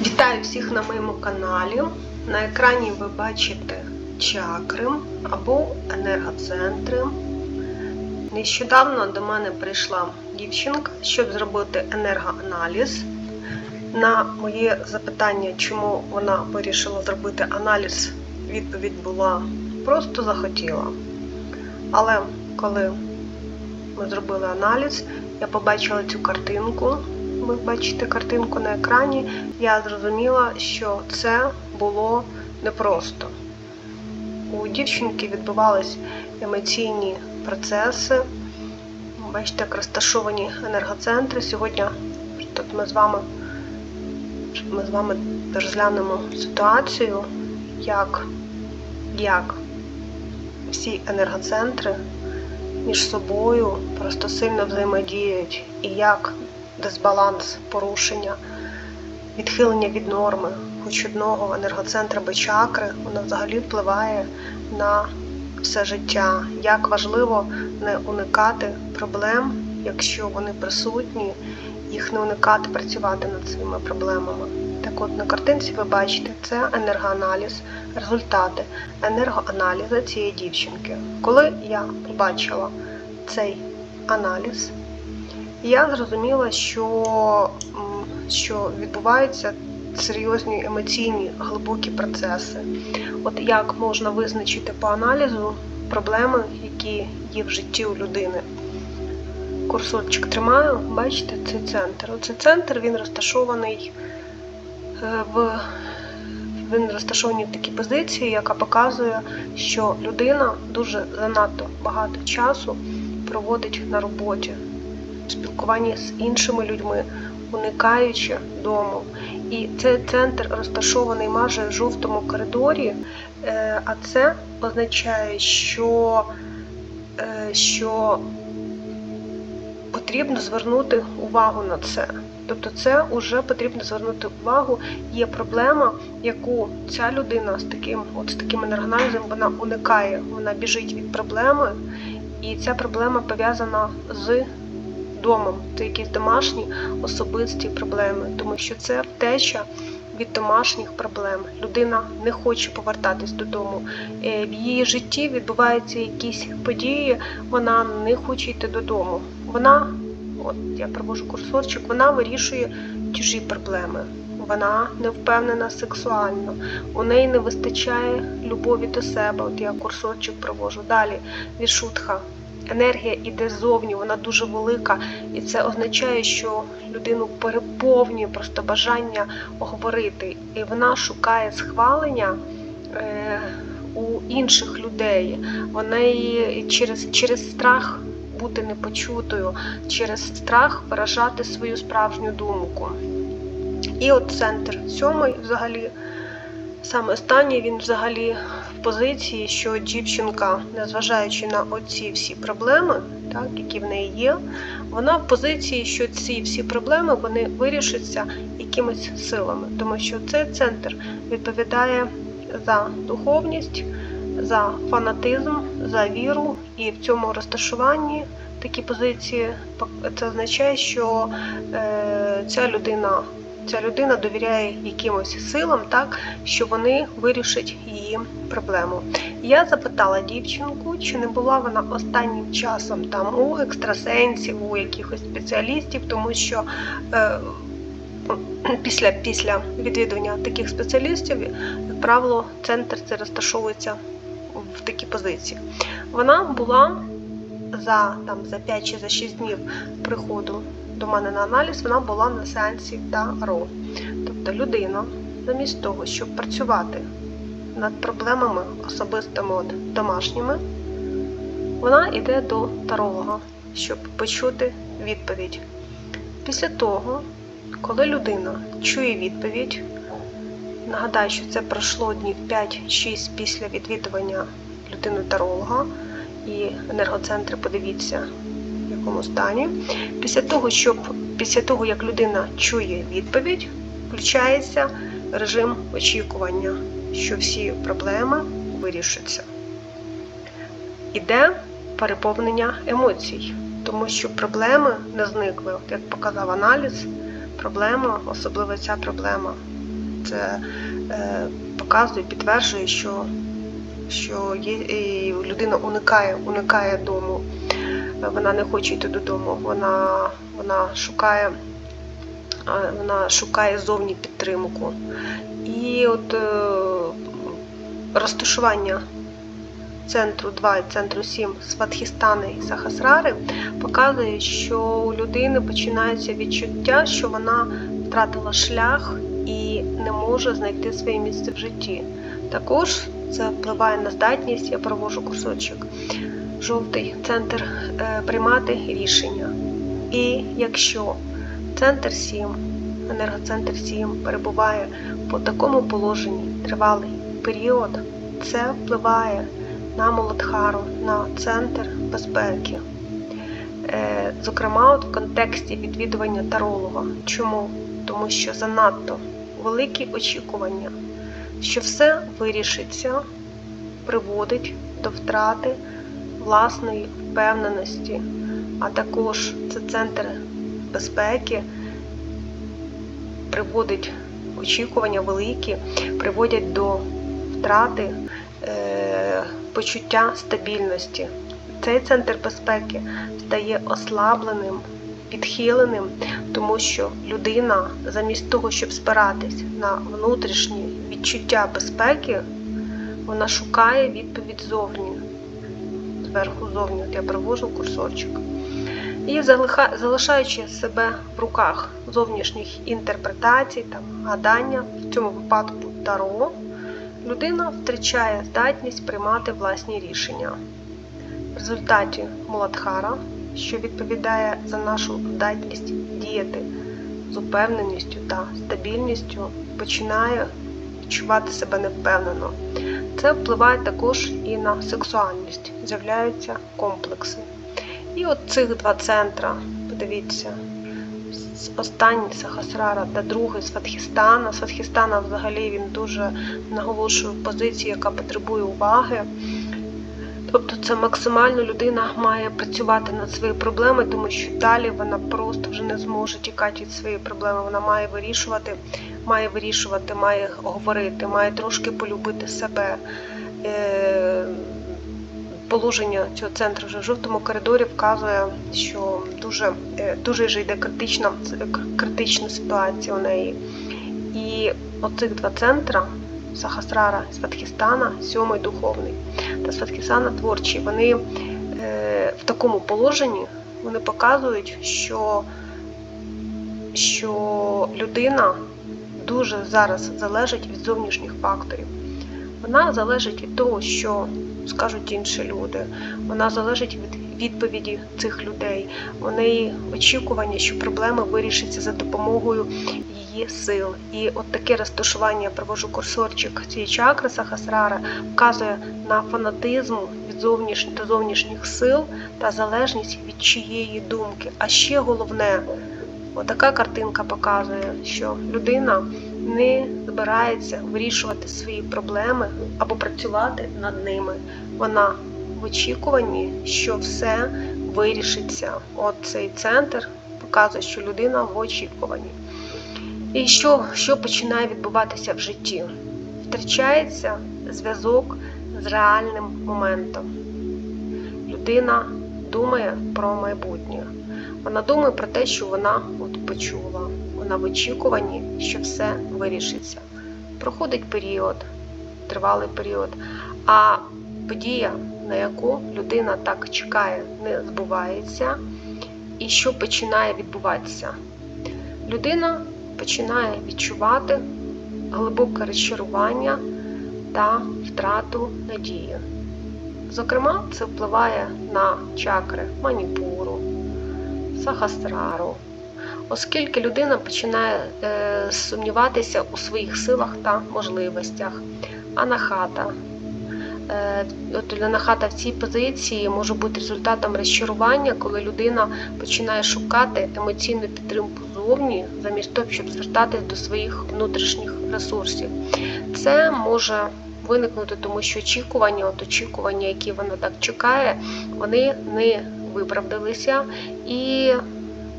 Вітаю всіх на моєму каналі. На екрані ви бачите чакри або енергоцентри. Нещодавно до мене прийшла дівчинка, щоб зробити енергоаналіз. На моє запитання, чому вона вирішила зробити аналіз, відповідь була просто захотіла. Але коли ми зробили аналіз, я побачила цю картинку. Ви бачите картинку на екрані. Я зрозуміла, що це було непросто. У дівчинки відбувались емоційні процеси. Бачите, як розташовані енергоцентри. Сьогодні тут ми з вами ми з вами розглянемо ситуацію, як, як всі енергоцентри між собою просто сильно взаємодіють і як дисбаланс, порушення, відхилення від норми хоч одного енергоцентра або чакри, воно взагалі впливає на все життя. Як важливо не уникати проблем, якщо вони присутні, їх не уникати, працювати над своїми проблемами. Так от на картинці ви бачите, це енергоаналіз, результати енергоаналізу цієї дівчинки. Коли я побачила цей аналіз, я зрозуміла, що, що відбуваються серйозні емоційні глибокі процеси. От як можна визначити по аналізу проблеми, які є в житті у людини. Курсорчик тримаю, бачите, цей центр. Оцей центр він розташований в він розташований в такій позиції, яка показує, що людина дуже занадто багато часу проводить на роботі, спілкуванні з іншими людьми, уникаючи дому. І цей центр розташований майже в жовтому коридорі, а це означає, що, що потрібно звернути увагу на це. Тобто це вже потрібно звернути увагу. Є проблема, яку ця людина з таким от з таким енергоаналізом вона уникає, вона біжить від проблеми, і ця проблема пов'язана з домом. Це якісь домашні особисті проблеми, тому що це втеча від домашніх проблем. Людина не хоче повертатись додому. В її житті відбуваються якісь події, вона не хоче йти додому. Вона От я провожу курсорчик, вона вирішує чужі проблеми. Вона не впевнена сексуально, у неї не вистачає любові до себе. От я курсорчик провожу. Далі вішутха. Енергія йде ззовні, вона дуже велика, і це означає, що людину переповнює просто бажання говорити. І вона шукає схвалення е, у інших людей. Вона через, через страх бути непочутою, через страх виражати свою справжню думку. І от центр сьомий взагалі, саме останній, він взагалі позиції, що дівчинка, незважаючи на оці всі проблеми, так, які в неї є, вона в позиції, що ці всі проблеми вони вирішаться якимись силами, тому що цей центр відповідає за духовність за фанатизм, за віру, і в цьому розташуванні такі позиції це означає, що е, ця людина ця людина довіряє якимось силам, так що вони вирішать її проблему. Я запитала дівчинку, чи не була вона останнім часом там у екстрасенсів, у якихось спеціалістів, тому що. Е, Після після відвідування таких спеціалістів, як правило, центр це розташовується в такій позиції. Вона була за там, за 5 чи за 6 днів приходу до мене на аналіз, вона була на сеансі Таро. Тобто людина, замість того, щоб працювати над проблемами особистими от, домашніми, вона йде до таролога, щоб почути відповідь. Після того, коли людина чує відповідь, Нагадаю, що це пройшло днів 5-6 після відвідування людини таролога і енергоцентри, подивіться, в якому стані. Після того, щоб, після того, як людина чує відповідь, включається режим очікування, що всі проблеми вирішаться. Іде переповнення емоцій, тому що проблеми не зникли. Як показав аналіз, проблема, особливо ця проблема це е, показує, підтверджує, що, що є, і людина уникає, уникає дому. Вона не хоче йти додому, вона, вона шукає. Вона шукає зовні підтримку. І от е, розташування центру 2 і центру 7 Сватхістани і Сахасрари показує, що у людини починається відчуття, що вона втратила шлях і не може знайти своє місце в житті. Також це впливає на здатність, я провожу кусочок. Жовтий центр е, приймати рішення. І якщо центр 7, енергоцентр 7 перебуває по такому положенні тривалий період, це впливає на Молодхару, на центр безпеки. Е, Зокрема, в контексті відвідування таролога. Чому? Тому що занадто великі очікування, що все вирішиться, приводить до втрати власної впевненості, а також це центр безпеки приводить очікування великі, приводять до втрати е, почуття стабільності. Цей центр безпеки стає ослабленим, відхиленим, тому що людина, замість того, щоб спиратись на внутрішні відчуття безпеки, вона шукає відповідь зовні, зверху зовні. От я привожу курсорчик. І залишаючи себе в руках зовнішніх інтерпретацій, там, гадання, в цьому випадку таро, людина втрачає здатність приймати власні рішення. В результаті Муладхара, що відповідає за нашу здатність діяти з упевненістю та стабільністю, починає відчувати себе невпевнено. Це впливає також і на сексуальність, з'являються комплекси. І от цих два центра, подивіться, останній Сахасрара та другий Сватхістана. Сватхістана взагалі він дуже наголошує позицію, яка потребує уваги. Тобто це максимально людина має працювати над своєю проблемою, тому що далі вона просто вже не зможе тікати від своєї проблеми. Вона має вирішувати, має вирішувати, має говорити, має трошки полюбити себе. Положення цього центру вже в жовтому коридорі вказує, що дуже, е, дуже вже йде критична, критична ситуація у неї. І оцих два центра Сахасрара і Сватхістана, сьомий духовний та Сватхістана творчий, вони е, в такому положенні вони показують, що, що людина дуже зараз залежить від зовнішніх факторів. Вона залежить від того, що скажуть інші люди. Вона залежить від відповіді цих людей. У неї очікування, що проблеми вирішаться за допомогою її сил. І от таке розташування я провожу курсорчик цієї чакри Сахасрара, вказує на фанатизм від зовнішніх та зовнішніх сил та залежність від чиєї думки. А ще головне, отака картинка показує, що людина не збирається вирішувати свої проблеми або працювати над ними. Вона в очікуванні, що все вирішиться. От цей центр показує, що людина в очікуванні. І що, що починає відбуватися в житті? Втрачається зв'язок з реальним моментом. Людина думає про майбутнє. Вона думає про те, що вона от почула. Вона в очікуванні, що все вирішиться. Проходить період, тривалий період, а подія, на яку людина так чекає, не збувається. І що починає відбуватися? Людина починає відчувати глибоке розчарування та втрату надії. Зокрема, це впливає на чакри маніпуру, сахасрару, оскільки людина починає е, сумніватися у своїх силах та можливостях. Анахата. Е, От анахата в цій позиції може бути результатом розчарування, коли людина починає шукати емоційну підтримку зовні, замість того, щоб звертатись до своїх внутрішніх ресурсів. Це може виникнути, тому що очікування, от очікування, які вона так чекає, вони не виправдалися, і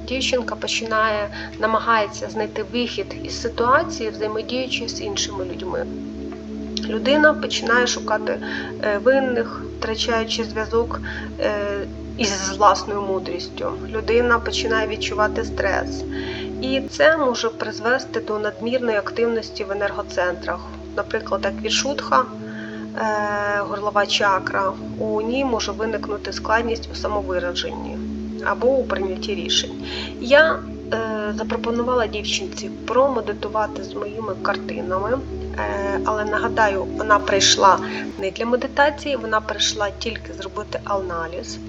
дівчинка починає намагається знайти вихід із ситуації, взаємодіючи з іншими людьми. Людина починає шукати е, винних, втрачаючи зв'язок е, із власною мудрістю. Людина починає відчувати стрес. І це може призвести до надмірної активності в енергоцентрах. Наприклад, як вішутха, е, горлова чакра, у ній може виникнути складність у самовираженні або у прийнятті рішень. Я е, запропонувала дівчинці промедитувати з моїми картинами. Е, Але нагадаю, вона прийшла не для медитації, вона прийшла тільки зробити аналіз.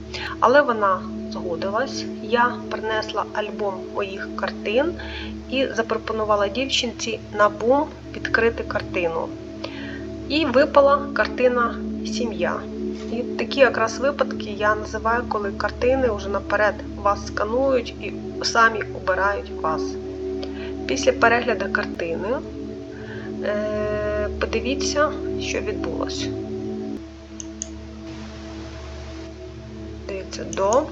Але вона згодилась. Я принесла альбом моїх картин і запропонувала дівчинці на бум відкрити картину. І випала картина Сім'я. І такі якраз випадки я називаю, коли картини вже наперед вас сканують і самі обирають вас. Після перегляду картини е, подивіться, що відбулося. Дивіться до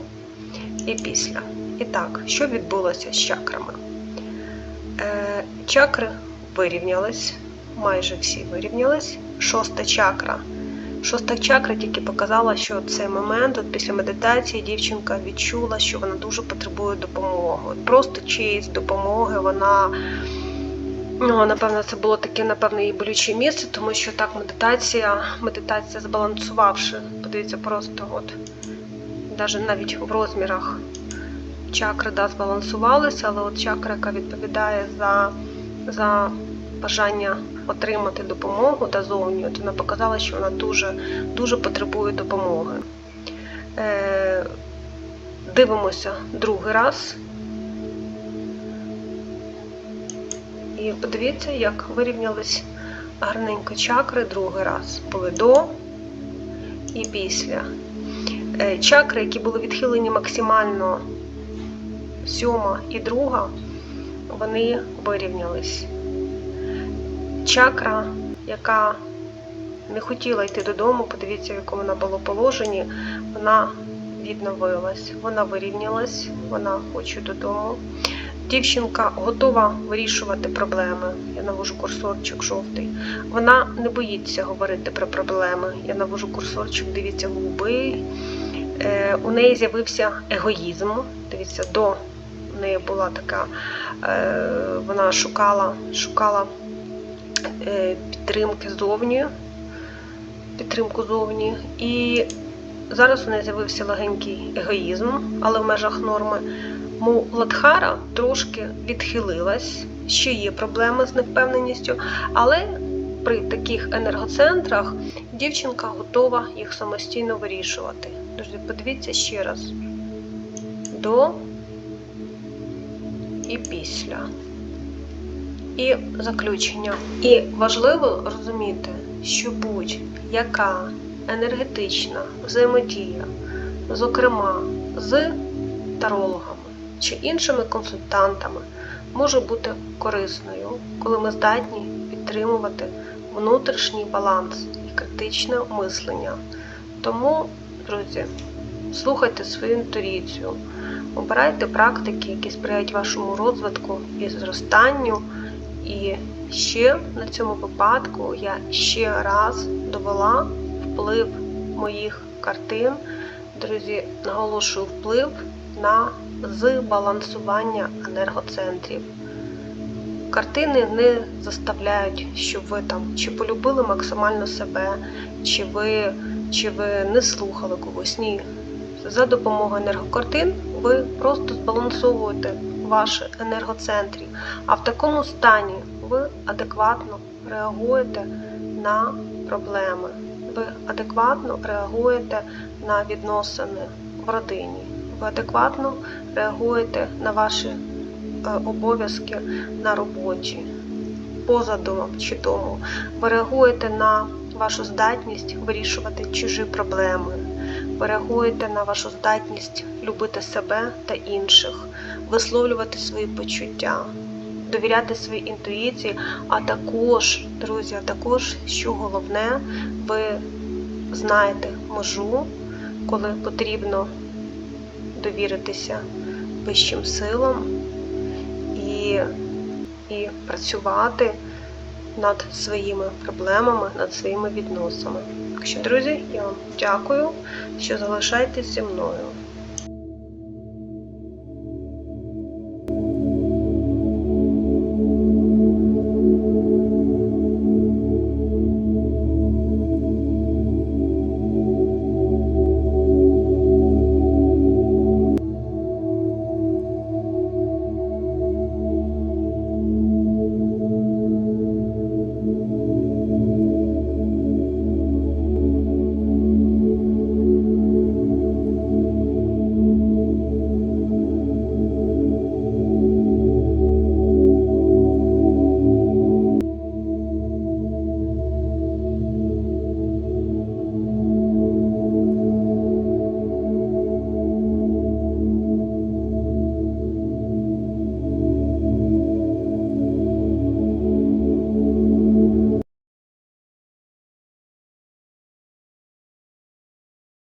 і після. І так, що відбулося з чакрами? Е, чакри вирівнялись, майже всі вирівнялись. Шоста чакра. Шоста чакра тільки показала, що цей момент, от після медитації, дівчинка відчула, що вона дуже потребує допомоги. От Просто чиїсь допомоги вона. Ну, напевно, це було таке, напевно, її болюче місце, тому що так медитація, медитація збалансувавши, подивіться, просто от навіть навіть в розмірах чакри да, збалансувалися, але от чакра, яка відповідає за, за бажання отримати допомогу та зовні, от вона показала, що вона дуже, дуже потребує допомоги. Е, Дивимося другий раз. І подивіться, як вирівнялись гарненько чакри другий раз. Були до і після. Е, Чакри, які були відхилені максимально сьома і друга, вони вирівнялись. Чакра, яка не хотіла йти додому, подивіться, в якому вона була положенні, вона відновилась, вона вирівнялась, вона хоче додому. Дівчинка готова вирішувати проблеми. Я навожу курсорчик жовтий. Вона не боїться говорити про проблеми. Я навожу курсорчик, дивіться, голубий. Е, у неї з'явився егоїзм. Дивіться, до неї була така, е, вона шукала, шукала підтримки зовні, підтримку зовні. І зараз у неї з'явився легенький егоїзм, але в межах норми. Муладхара трошки відхилилась, ще є проблеми з невпевненістю, але при таких енергоцентрах дівчинка готова їх самостійно вирішувати. Тож подивіться ще раз до і після. І заключення. І важливо розуміти, що будь-яка енергетична взаємодія, зокрема з тарологами чи іншими консультантами, може бути корисною, коли ми здатні підтримувати внутрішній баланс і критичне мислення. Тому, друзі, слухайте свою інтуїцію, обирайте практики, які сприяють вашому розвитку і зростанню. І ще на цьому випадку я ще раз довела вплив моїх картин. Друзі, наголошую вплив на збалансування енергоцентрів. Картини не заставляють, щоб ви там чи полюбили максимально себе, чи ви, чи ви не слухали когось. Ні. За допомогою енергокартин ви просто збалансовуєте ваші енергоцентрі, а в такому стані ви адекватно реагуєте на проблеми, ви адекватно реагуєте на відносини в родині, ви адекватно реагуєте на ваші е, обов'язки на роботі, поза домом чи дому. Ви реагуєте на вашу здатність вирішувати чужі проблеми. Реагуєте на вашу здатність любити себе та інших, висловлювати свої почуття, довіряти своїй інтуїції, а також, друзі, а також, що головне, ви знаєте межу, коли потрібно довіритися вищим силам і, і працювати над своїми проблемами, над своїми відносами. Так що, друзі, я вам дякую, що залишаєтесь зі мною.